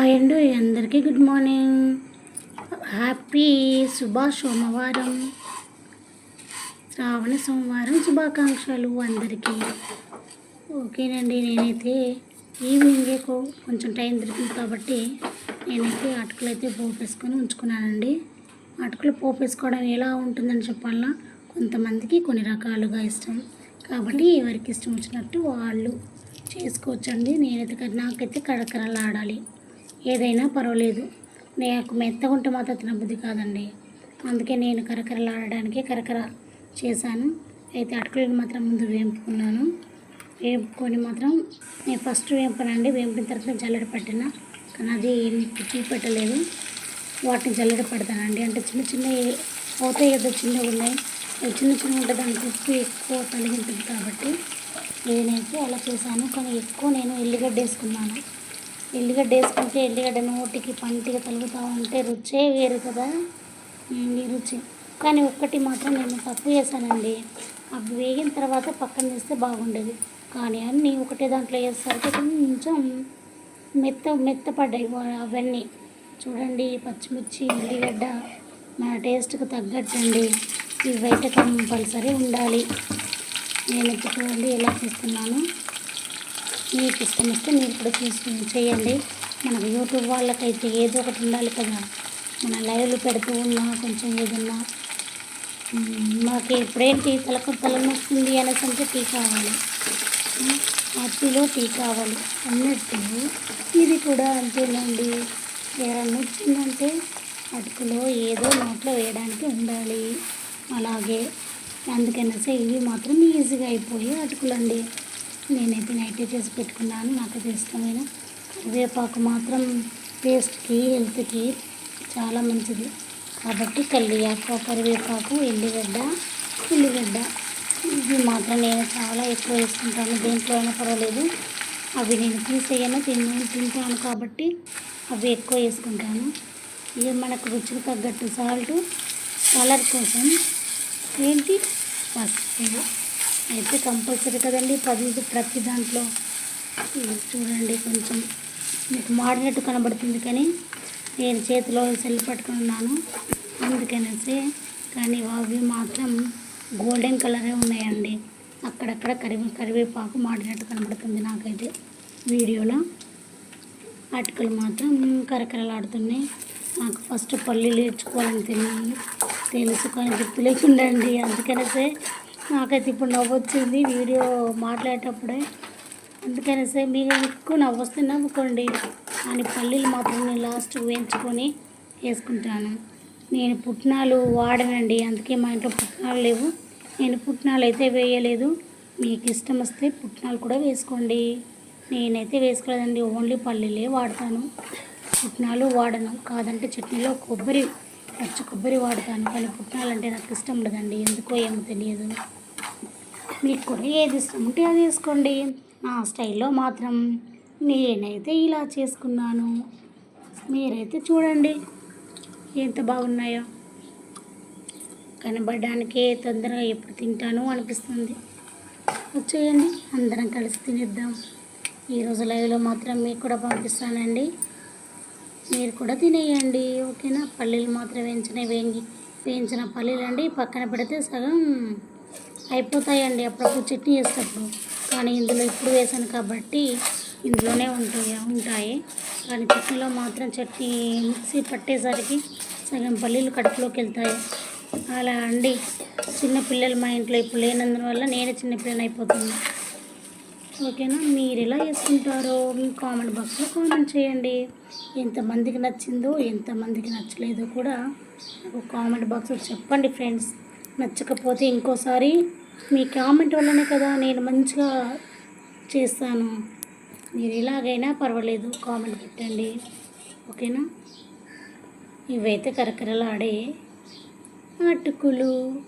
Hi అండి అందరికీ good morning. Happy శుభ సోమవారం. శ్రావణ సోమవారం శుభాకాంక్షలు అందరికీ. ఓకేనండి నేనైతే ఈవినింగే కొంచెం టైం దొరికింది కాబట్టి నేనైతే అటుకులు అయితే పోపేసుకొని ఉంచుకున్నానండి. అటుకులు పోపేసుకోవడం ఎలా ఉంటుందని చెప్పాలన్నా కొంతమందికి కొన్ని రకాలుగా ఇష్టం. కాబట్టి ఎవరికి ఇష్టం వచ్చినట్టు వాళ్ళు చేసుకోవచ్చండి. నేనైతే నాకైతే నాకైతే కడకరలాడాలి ఏదైనా పర్వాలేదు. నాకు మెత్తగా ఉంటే మాత్రం తినబుద్ధి కాదండి. అందుకే నేను కరకరలాడడానికి కరకర చేశాను. అయితే అటుకులను మాత్రం ముందు వేపుకున్నాను. వేపుకొని మాత్రం నేను ఫస్ట్ వేపనండి వేపిన తర్వాత జల్లెడ పట్టిన. కానీ అది టీ పెట్టలేదు. వాటిని జల్లెడ పెడతానండి అంటే చిన్న చిన్న అవుతాయి కదా చిన్నవి ఉన్నాయి. అవి చిన్న చిన్న ఉంటే దానికి ఉప్పు ఎక్కువ తొలగింటుంది కాబట్టి నేనైతే అలా చేశాను. కానీ ఎక్కువ నేను ఎల్లిగడ్డ వేసుకున్నాను. ఎల్లిగడ్డ వేసుకుంటే ఎల్లిగడ్డ నోటికి పంటికి తలుగుతూ ఉంటే రుచే వేరు కదా. ఈ రుచి. కానీ ఒక్కటి మాత్రం నేను తప్పు చేశానండి. అవి వేగిన తర్వాత పక్కన వేస్తే బాగుండేది. కానీ అన్నీ ఒకటే దాంట్లో వేసేసరికి కొంచెం మెత్త మెత్తపడ్డాయి అవన్నీ. చూడండి పచ్చిమిర్చి ఉల్లిగడ్డ మన టేస్ట్కి తగ్గట్టండి. ఇవి ఇవైతే కంపల్సరీ ఉండాలి. నేను ఇప్పుడు చూడండి ఎలా చేస్తున్నాను. మీకు ఇష్టం వస్తే మీరు కూడా చేసుకుని చేయండి. మనకు యూట్యూబ్ వాళ్ళకైతే ఏదో ఒకటి ఉండాలి కదా. మన లైవ్లు పెడుతూ ఉన్నా కొంచెం ఏదన్నా మాకు ఎప్పుడేంటి తలకు తలనొస్తుంది అనేసి అంటే టీ కావాలి. హ్యాపీలో టీ కావాలి అన్నట్టు. ఇది కూడా అంతేనండి. ఎవరన్నా వచ్చిందంటే అటుకులో ఏదో నోట్లో వేయడానికి ఉండాలి. అలాగే అందుకనేసి ఇవి మాత్రం ఈజీగా అయిపోయి అటుకులండి. నేనైతే నైట్ చేసి పెట్టుకున్నాను. నాకైతే ఇష్టమైన కరివేపాకు మాత్రం టేస్ట్కి హెల్త్కి చాలా మంచిది. కాబట్టి కల్లియాకు కరివేపాకు ఎల్లిగడ్డ ఉల్లిగడ్డ ఇవి మాత్రం నేను చాలా ఎక్కువ వేసుకుంటాను దేంట్లో అయినా పర్వాలేదు. అవి నేను తీసేయను తిన్న తింటాను కాబట్టి అవి ఎక్కువ వేసుకుంటాను. ఇవి మనకు రుచికి తగ్గట్టు సాల్ట్ కలర్ కోసం ఏంటి? పసుపు. అయితే కంపల్సరీ కదండి పది ప్రతి దాంట్లో. చూడండి కొంచెం. మీకు మాడినట్టు కనబడుతుంది కానీ నేను చేతిలో సెల్ పట్టుకుని ఉన్నాను అందుకనేసి కానీ అవి మాత్రం గోల్డెన్ కలరే ఉన్నాయండి. అక్కడక్కడ కరివే కరివేపాకు మాడినట్టు కనబడుతుంది నాకైతే వీడియోలో. అటుకలు మాత్రం కరకరలాడుతున్నాయి. నాకు ఫస్ట్ పల్లీలు నేర్చుకోవాలని తెలియదు తెలుసు కానీ గుర్తు లేకుండా అండి అందుకనేసే నాకైతే ఇప్పుడు నవ్వు వచ్చింది వీడియో మాట్లాడేటప్పుడే. అందుకనేసే మీరు ఎక్కువ నవ్వు వస్తే నవ్వుకోండి కానీ పల్లీలు మాత్రం నేను లాస్ట్ వేయించుకొని వేసుకుంటాను. నేను పుట్నాలు వాడనండి అందుకే మా ఇంట్లో పుట్నాలు లేవు. నేను పుట్నాలు అయితే వేయలేదు. మీకు ఇష్టం వస్తే పుట్నాలు కూడా వేసుకోండి. నేనైతే వేసుకోలేదండి ఓన్లీ పల్లీలే వాడతాను. పుట్నాలు వాడను కాదంటే చట్నీలో కొబ్బరి పచ్చి కొబ్బరి వాడతాను. కానీ పుట్నాలు అంటే నాకు ఇష్టం ఉండదండి ఎందుకో ఏమో తెలియదు. మీకు కూడా ఏది ఇష్టం ఉంటే అది వేసుకోండి. నా స్టైల్లో మాత్రం నేనైతే ఇలా చేసుకున్నాను. మీరైతే చూడండి ఎంత బాగున్నాయో. కనబడడానికే తొందరగా ఎప్పుడు తింటాను అనిపిస్తుంది. వచ్చేయండి అందరం కలిసి తినేద్దాం. ఈరోజు లైవ్లో మాత్రం మీకు కూడా పంపిస్తానండి. మీరు కూడా తినేయండి ఓకేనా? పల్లీలు మాత్రం వేయించిన వేయించి వేయించిన పల్లీలు అండి పక్కన పెడితే సగం అయిపోతాయండి. అప్పుడప్పుడు చట్నీ వేసేటప్పుడు కానీ ఇందులో ఇప్పుడు వేసాను కాబట్టి ఇందులోనే ఉంటాయి? ఉంటాయి. కానీ చట్నీలో మాత్రం చట్నీ మిక్సీ పట్టేసరికి సగం పల్లీలు కడుపులోకి వెళ్తాయి. అలా అండి. చిన్నపిల్లలు మా ఇంట్లో ఇప్పుడు లేనందువల్ల నేనే చిన్న పిల్లని అయిపోతున్నా. ఓకేనా? మీరు ఎలా చేసుకుంటారో మీ కామెంట్ బాక్స్లో కామెంట్ చేయండి. ఎంతమందికి నచ్చిందో ఎంతమందికి నచ్చలేదో కూడా నాకు కామెంట్ బాక్స్లో చెప్పండి ఫ్రెండ్స్. నచ్చకపోతే ఇంకోసారి మీ కామెంట్ వల్లనే కదా నేను మంచిగా చేస్తాను. మీరు ఎలాగైనా పర్వాలేదు కామెంట్ పెట్టండి. ఓకేనా? ఇవైతే కరకరలాడే అటుకులు.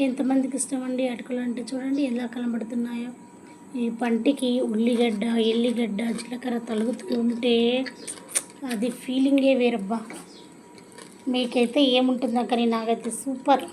ఎంతమందికి ఇష్టం అండి అటుకులు అంటే చూడండి ఎలా కనబడుతున్నాయో. ఈ పంటికి ఉల్లిగడ్డ ఎల్లిగడ్డ జీలకర్ర తలుగుతూ ఉంటే అది ఫీలింగే వేరబ్బా. మీకైతే ఏముంటుందో కానీ నాకైతే సూపర్.